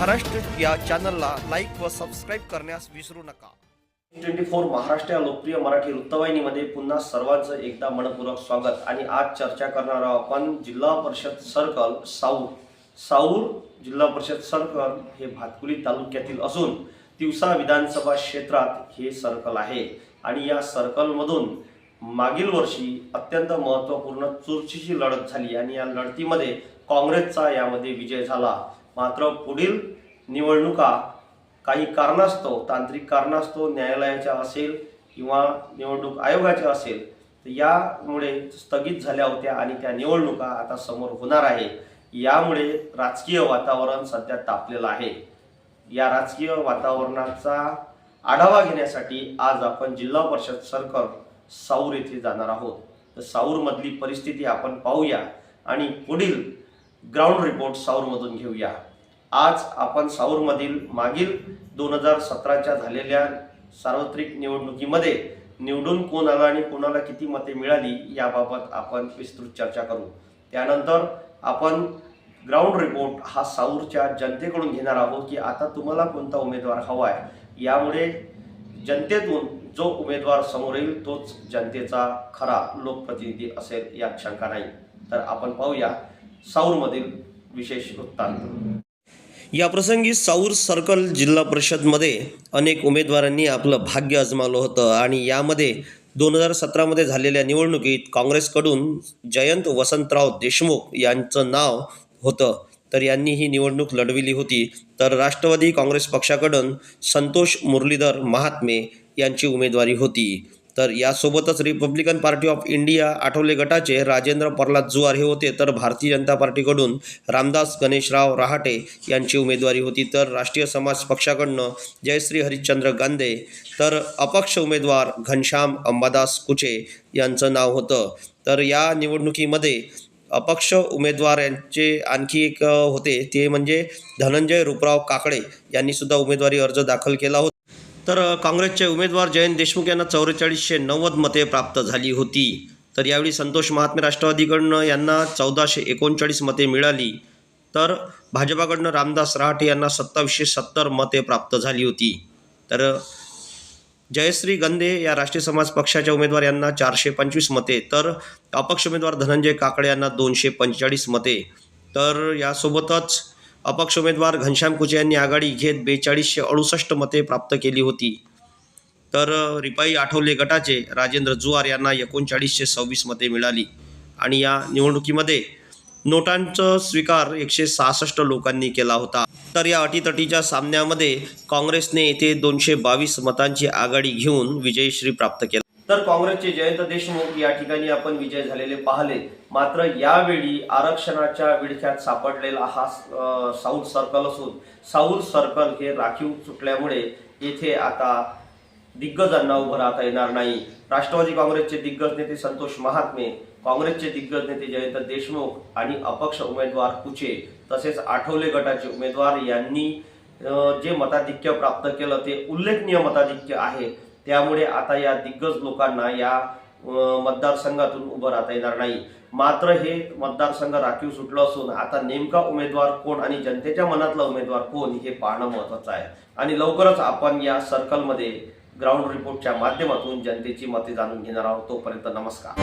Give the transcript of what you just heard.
महाराष्ट्र या चॅनलला लाईक व सबस्क्राईब करण्यास विसरू नका. ट्वेंटी फोर महाराष्ट्र या लोकप्रिय मराठी वृत्तवाहिनीमध्ये पुन्हा सर्वांचं एकदा मनपूर्वक स्वागत. आणि आज चर्चा करणार आहोत आपण जिल्हा परिषद सर्कल साऊर. साऊर जिल्हा परिषद सर्कल हे भातकुली तालुक्यातील असून तिवसा विधानसभा क्षेत्रात हे सर्कल आहे. आणि या सर्कलमधून मागील वर्षी अत्यंत महत्त्वपूर्ण चुरशीची लढत झाली. आणि या लढतीमध्ये काँग्रेसचा यामध्ये विजय झाला. मात्र पुढील निवडणुका काही कारणास्तव तांत्रिक कारणास्तव न्यायालयाच्या असेल किंवा निवडणूक आयोगाच्या असेल तर यामुळे स्थगित झाल्या होत्या आणि त्या निवडणुका आता समोर होणार आहे. यामुळे राजकीय वातावरण सध्या तापलेलं आहे. या राजकीय वातावरणाचा आढावा घेण्यासाठी आज आपण जिल्हा परिषद सरकार साऊर येथे जाणार आहोत. तर साऊरमधली परिस्थिती आपण पाहूया आणि पुढील ग्राउंड रिपोर्ट साऊरमधून घेऊया. आज आपण साऊरमधील मागील दोन हजार सतराच्या झालेल्या सार्वत्रिक निवडणुकीमध्ये निवडून कोण आला आणि कोणाला किती मते मिळाली याबाबत आपण विस्तृत चर्चा करू. त्यानंतर आपण ग्राउंड रिपोर्ट हा साऊरच्या जनतेकडून घेणार आहोत की आता तुम्हाला कोणता उमेदवार हवा आहे. यामुळे जनतेतून जो उमेदवार समोर येईल तोच जनतेचा खरा लोकप्रतिनिधी असेल यात शंका नाही. तर आपण पाहूया साऊरमधील विशेष वृत्तांत. या प्रसंगी साऊर सर्कल जिल्हा परिषदमध्ये अनेक उमेदवारांनी आपलं भाग्य आजमावलं होतं आणि यामध्ये दोन हजार सतरामध्ये झालेल्या निवडणुकीत काँग्रेसकडून जयंत वसंतराव देशमुख यांचं नाव होतं. तर यांनी ही निवडणूक लढविली होती. तर राष्ट्रवादी काँग्रेस पक्षाकडून संतोष मुरलीधर महात्मे यांची उमेदवारी होती. तर यासोबतच Republican Party of India Athawale गटाचे राजेंद्र प्रल्हाद जुवार हे होते. तर भारतीय जनता पार्टीकडून रामदास गणेशराव रहाटे यांची उमेदवारी होती. तर राष्ट्रीय समाज पक्षाकडनं जयश्री हरिश्चंद्र गांधे तर अपक्ष उमेदवार घनश्याम अंबादास कुचे यांचं नाव होतं. तर या निवडणुकीमध्ये अपक्ष उमेदवार यांचे आणखी एक होते. ते म्हणजे धनंजय रूपराव काकडे यांनीसुद्धा उमेदवारी अर्ज दाखल केला होता. तर काँग्रेसचे उमेदवार जयंत देशमुख यांना चौवेचाळीसशे नव्वद मते प्राप्त झाली होती. तर यावेळी संतोष महात्मे राष्ट्रवादीकडनं यांना चौदाशे एकोणचाळीस मते मिळाली. तर भाजपाकडनं रामदास रहाटे यांना सत्तावीसशे सत्तर मते प्राप्त झाली होती. तर जयश्री गंदे या राष्ट्रीय समाज पक्षाच्या उमेदवार यांना चारशे पंचवीस मते. तर अपक्ष उमेदवार धनंजय काकडे यांना दोनशे पंचेचाळीस मते. तर यासोबतच अपक्ष उमेदवार घनश्याम कुचे यांनी आघाडी घेत बेचाळीसशे अडुसष्ट मते प्राप्त केली होती. तर रिपाई आठवले गटाचे राजेंद्र जुवार यांना एकोणचाळीसशे सव्वीस मते मिळाली. आणि या निवडणुकीमध्ये नोटांचं स्वीकार एकशे सहासष्ट लोकांनी केला होता. तर या अटीतटीच्या सामन्यामध्ये काँग्रेसने येथे दोनशे बावीस मतांची आघाडी घेऊन विजयश्री प्राप्त केला. तर काँग्रेसचे जयंत देशमुख या ठिकाणी आपण विजय झालेले पाहिले. मात्र यावेळी आरक्षणाच्या विडख्यात सापडलेला हा साऊथ सर्कल असून साऊथ सर्कल हे राखीव सुटल्यामुळे येथे आता दिग्गजांना उभं राहता येणार नाही. राष्ट्रवादी काँग्रेसचे दिग्गज नेते संतोष महात्मे काँग्रेसचे दिग्गज नेते जयंत देशमुख आणि अपक्ष उमेदवार कुचे तसेच आठवले गटाचे उमेदवार यांनी जे मताधिक्य प्राप्त केलं ते उल्लेखनीय मताधिक्य आहे. त्यामुळे आता या दिग्गज लोकांना या मतदारसंघातून उभं राहता येणार नाही. मात्र हे मतदारसंघ राखीव सुटलं असून आता नेमका उमेदवार कोण आणि जनतेच्या मनातला उमेदवार कोण हे पाहणं महत्वाचं आहे. आणि लवकरच आपण या सर्कलमध्ये ग्राउंड रिपोर्टच्या माध्यमातून जनतेची मते जाणून घेणार आहोत. तोपर्यंत नमस्कार.